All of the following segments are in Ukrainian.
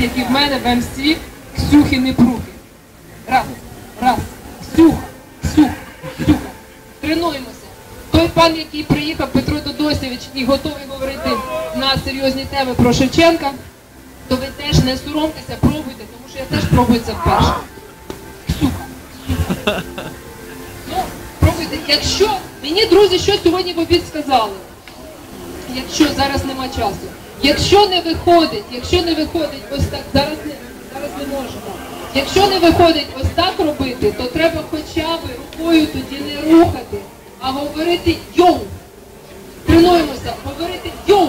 як і в мене в МС, Ксюхи Непрухи. Раз, раз, Ксюха, Ксюха, Ксюха. Тренуємося. Той пан, який приїхав, Петро Додосєвич, і готовий говорити на серйозні теми про Шевченка, то ви теж не соромтеся, пробуйте, тому що я теж пробую це вперше. Ксюха. Ну, пробуйте. Якщо мені друзі, що сьогодні в обід сказали, якщо зараз нема часу, якщо не виходить, якщо не виходить ось так, зараз не зараз не можемо. Якщо не виходить ось так робити, то треба хоча б рукою тоді не рухати, а говорити йоу. Тренуємося, говорити йоу.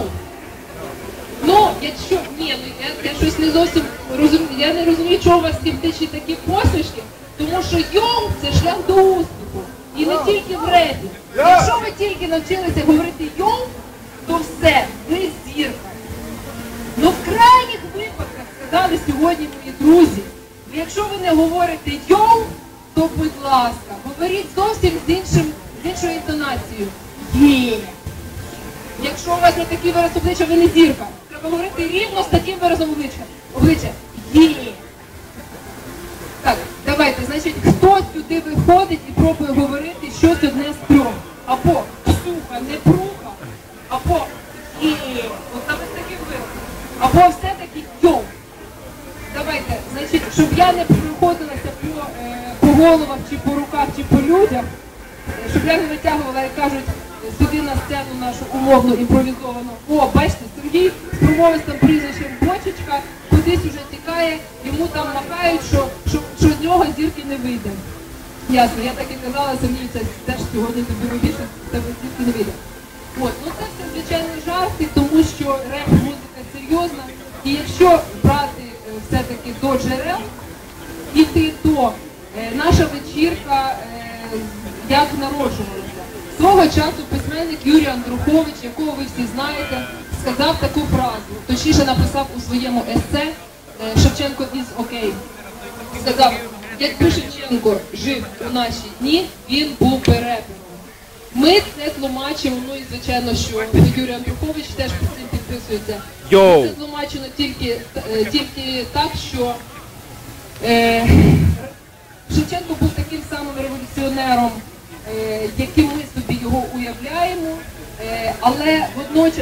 Ну, якщо ні, ну я, я щось не зовсім розумію. Я не розумію, чого у вас скептичні такі посмішки, тому що йоу це шлях до успіху. І не тільки в репі. Якщо ви тільки навчилися говорити йоу, сьогодні мої друзі. ну, Якщо ви не говорите йоу, то будь ласка, говоріть зовсім з іншим, з іншою інтонацією. Є. Якщо у вас не такий вираз обличчя, ви не зірка. Треба говорити рівно з таким виразом обличчя. Обличчя. Є. Так, давайте, значить, хто сюди виходить і пробує говорити щось одне з трьох. Або ксюха, не пруха, або є. От саме з таким виразом. Або. Давайте, значить, щоб я не проходилася по, е, по головах, чи по руках, чи по людях, е, щоб я не витягувала, як кажуть, сюди на сцену нашу умовну імпровізовану. О, бачите, Сергій з промовистим прізвищем Бочечка кудись уже тікає, йому там махають, що, що, що з нього зірки не вийде. Ясно, я так і казала, Сергій, це теж сьогодні тобі робіше, тебе зірки не вийде. От, ну це все звичайно жарти, тому що реп-музика серйозна. І якщо все-таки до джерел, іти то е, наша вечірка е, як народжувалася. Свого часу письменник Юрій Андрухович, якого ви всі знаєте, сказав таку фразу, точніше написав у своєму есе е, Шевченко із окей. Сказав, якби Шевченко жив у наші дні, він був перепином. Ми це тлумачимо, ну і звичайно, що Юрій Андрухович теж цим. Йоу! Це тлумачено тільки, е, тільки так, що е, Шевченко був таким самим революціонером, е, яким ми собі його уявляємо, е, але водночас